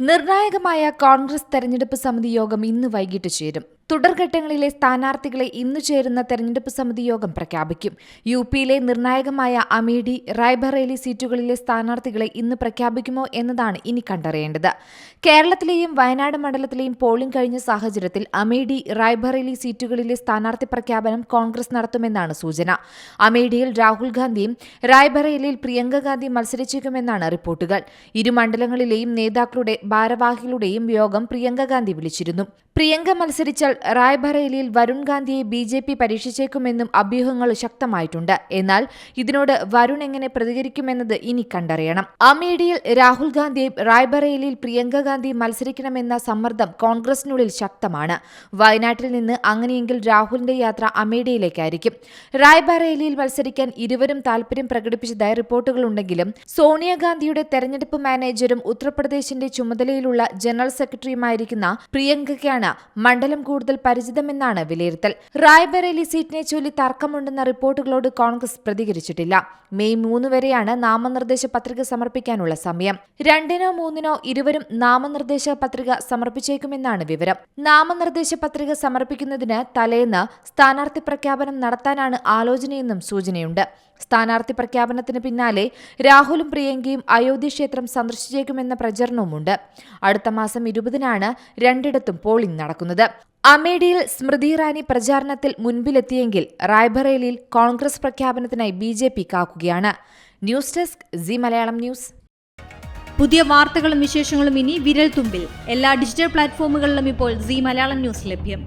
നിർണായകമായ കോൺഗ്രസ് തെരഞ്ഞെടുപ്പ് സമിതി യോഗം ഇന്ന് വൈകിട്ട് ചേരും തുടർഘട്ടങ്ങളിലെ സ്ഥാനാർത്ഥികളെ ഇന്നു ചേരുന്ന തെരഞ്ഞെടുപ്പ് സമിതി യോഗം പ്രഖ്യാപിക്കും. യു പിയിലെ നിർണായകമായ അമേഠി റായ്ബറേലി സീറ്റുകളിലെ സ്ഥാനാർത്ഥികളെ ഇന്ന് പ്രഖ്യാപിക്കുമോ എന്നതാണ് ഇനി കണ്ടറിയേണ്ടത്. കേരളത്തിലെയും വയനാട് മണ്ഡലത്തിലെയും പോളിംഗ് കഴിഞ്ഞ സാഹചര്യത്തിൽ അമേഠി റായ്ബറേലി സീറ്റുകളിലെ സ്ഥാനാർത്ഥി പ്രഖ്യാപനം കോൺഗ്രസ് നടത്തുമെന്നാണ് സൂചന. അമേഠിയിൽ രാഹുൽ ഗാന്ധിയും റായ്ബറേലിയിൽ പ്രിയങ്ക ഗാന്ധി മത്സരിച്ചേക്കുമെന്നാണ് റിപ്പോർട്ടുകൾ. ഇരു മണ്ഡലങ്ങളിലെയും നേതാക്കളുടെ ഭാരവാഹികളുടെയും യോഗം പ്രിയങ്ക ഗാന്ധി വിളിച്ചിരുന്നു. പ്രിയങ്ക മത്സരിച്ചാൽ റായ്ബറേലിയിൽ വരുൺ ഗാന്ധിയെ ബി ജെ പി പരീക്ഷിച്ചേക്കുമെന്നും അഭ്യൂഹങ്ങൾ ശക്തമായിട്ടുണ്ട്. എന്നാൽ ഇതിനോട് വരുൺ എങ്ങനെ പ്രതികരിക്കുമെന്നത് ഇനി കണ്ടറിയണം. അമേഠിയിൽ രാഹുൽ ഗാന്ധിയും റായ്ബറേലിയിൽ പ്രിയങ്ക ഗാന്ധിയും മത്സരിക്കണമെന്ന സമ്മർദ്ദം കോൺഗ്രസിനുള്ളിൽ ശക്തമാണ്. വയനാട്ടിൽ നിന്ന് അങ്ങനെയെങ്കിൽ രാഹുലിന്റെ യാത്ര അമേഠിയിലേക്കായിരിക്കും റായ്ബറേലിയിൽ മത്സരിക്കാൻ ഇരുവരും താൽപര്യം പ്രകടിപ്പിച്ചതായി റിപ്പോർട്ടുകളുണ്ടെങ്കിലും സോണിയാഗാന്ധിയുടെ തെരഞ്ഞെടുപ്പ് മാനേജരും ഉത്തർപ്രദേശിന്റെ ചുമതലയിലുള്ള ജനറൽ സെക്രട്ടറിയുമായിരിക്കുന്ന പ്രിയങ്കയ്ക്കാണ് മണ്ഡലം കൂടുതൽ പരിചിതമെന്നാണ് വിലയിരുത്തൽ. റായ്ബറേലി സീറ്റിനെ ചൊല്ലി തർക്കമുണ്ടെന്ന റിപ്പോർട്ടുകളോട് കോൺഗ്രസ് പ്രതികരിച്ചിട്ടില്ല. മെയ് മൂന്ന് വരെയാണ് നാമനിർദ്ദേശ പത്രിക സമർപ്പിക്കാനുള്ള സമയം. രണ്ടിനോ മൂന്നിനോ ഇരുവരും നാമനിർദ്ദേശ പത്രിക സമർപ്പിച്ചേക്കുമെന്നാണ് വിവരം. നാമനിർദ്ദേശ പത്രിക സമർപ്പിക്കുന്നതിന് തലേന്ന് സ്ഥാനാർത്ഥി പ്രഖ്യാപനം നടത്താനാണ് ആലോചനയെന്നും സൂചനയുണ്ട്. സ്ഥാനാർത്ഥി പ്രഖ്യാപനത്തിന് പിന്നാലെ രാഹുലും പ്രിയങ്കയും അയോധ്യ ക്ഷേത്രം സന്ദർശിച്ചേക്കുമെന്ന പ്രചരണവുമുണ്ട്. അടുത്ത മാസം ഇരുപതിനാണ് രണ്ടിടത്തും പോളിംഗ് നടക്കുന്നത്. അമേഠിയിൽ സ്മൃതി ഇറാനി പ്രചാരണത്തിൽ മുൻപിലെത്തിയെങ്കിൽ റായ്ബറേലിയിൽ കോൺഗ്രസ് പ്രഖ്യാപനത്തിനായി B J P കാക്കുകയാണ്. News desk Zee Malayalam news. പുതിയ വാർത്തകളും വിശേഷങ്ങളും ഇനി വിരൽ തുമ്പിൽ എല്ലാ ഡിജിറ്റൽ പ്ലാറ്റ്ഫോമുകളിലും ഇപ്പോൾ സി മലയാളം ന്യൂസ് ലഭ്യം.